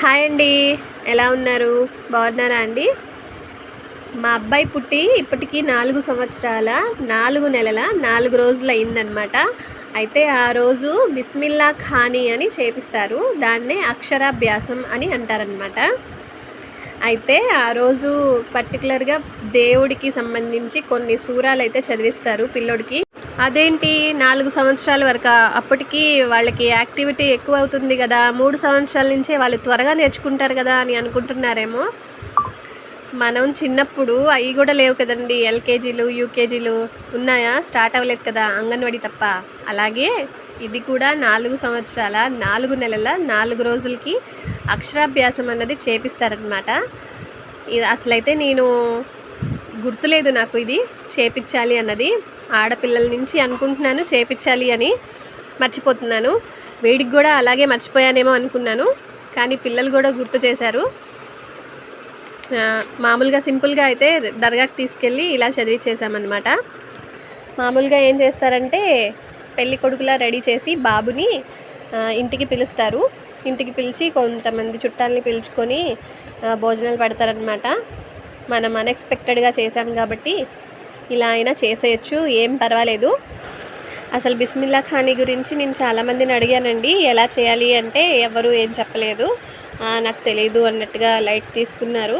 Hi అండి. ఎలా ఉన్నారు? బాగున్నారా అండి? మా అబ్బాయి పుట్టి ఇప్పటికీ నాలుగు సంవత్సరాల నాలుగు నెలల నాలుగు రోజులు అయిందనమాట అయితే ఆ రోజు బిస్మిల్లా ఖానీ అని చేపిస్తారు. దాన్నే అక్షరాభ్యాసం అని అంటారనమాట అయితే ఆ రోజు పర్టికులర్గా దేవుడికి సంబంధించి కొన్ని సూరాలు అయితే చదివిస్తారు పిల్లోడికి. అదేంటి నాలుగు సంవత్సరాల వరకు అప్పటికి వాళ్ళకి యాక్టివిటీ ఎక్కువ అవుతుంది కదా మూడు సంవత్సరాల నుంచే వాళ్ళు త్వరగా నేర్చుకుంటారు కదా అని అనుకుంటున్నారేమో. మనం చిన్నప్పుడు అవి కూడా లేవు కదండి ఎల్కేజీలు యూకేజీలు ఉన్నాయా? స్టార్ట్ అవ్వలేదు కదా అంగన్వాడీ తప్ప. అలాగే ఇది కూడా నాలుగు సంవత్సరాల నాలుగు నెలల నాలుగు రోజులకి అక్షరాభ్యాసం అన్నది చేపిస్తారనమాట ఇది అసలైతే నేను గుర్తులేదు నాకు ఇది చేపించాలి అన్నది. ఆడపిల్లల నుంచి అనుకుంటున్నాను చేపించాలి అని మర్చిపోతున్నాను. వీడికి కూడా అలాగే మర్చిపోయానేమో అనుకున్నాను. కానీ పిల్లలు కూడా గుర్తు చేశారు. మామూలుగా సింపుల్గా అయితే దర్గాకి తీసుకెళ్ళి ఇలా చదివించేసామన్నమాట మామూలుగా ఏం చేస్తారంటే పెళ్ళి కొడుకులా రెడీ చేసి బాబుని ఇంటికి పిలుస్తారు. ఇంటికి పిలిచి కొంతమంది చుట్టాలని పిలుచుకొని భోజనాలు పెడతారనమాట మనం అన్ఎక్స్పెక్టెడ్గా చేసాం కాబట్టి ఇలా అయినా చేసేయచ్చు ఏం పర్వాలేదు. అసలు బిస్మిల్లా ఖానీ గురించి నేను చాలామందిని అడిగానండి ఎలా చేయాలి అంటే ఎవరు ఏం చెప్పలేదు. నాకు తెలియదు అన్నట్టుగా లైట్ తీసుకున్నారు.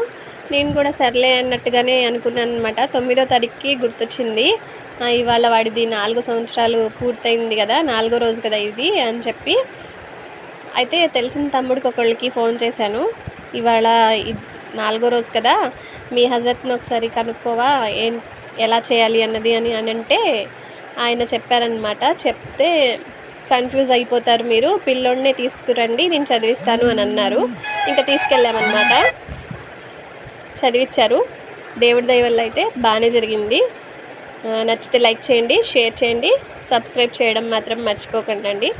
నేను కూడా సర్లే అన్నట్టుగానే అనుకున్నాను అనమాట తొమ్మిదో తారీఖుకి గుర్తొచ్చింది. ఇవాళ వాడిది నాలుగు సంవత్సరాలు పూర్తయింది కదా నాలుగో రోజు కదా ఇది అని చెప్పి. అయితే తెలిసిన తమ్ముడికి ఒకళ్ళకి ఫోన్ చేశాను. ఇవాళ నాలుగో రోజు కదా మీ హజరత్ని ఒకసారి కనుక్కోవా ఏం ఎలా చేయాలి అన్నది అని అని అంటే ఆయన చెప్పారనమాట చెప్తే కన్ఫ్యూజ్ అయిపోతారు మీరు పిల్లోడినే తీసుకురండి నేను చదివిస్తాను అని అన్నారు. ఇంకా తీసుకెళ్ళామన్నమాట. చదివించారు దేవుడి దయ వల్ల అయితే బాగానే జరిగింది. నచ్చితే లైక్ చేయండి షేర్ చేయండి సబ్స్క్రైబ్ చేయడం మాత్రం మర్చిపోకండి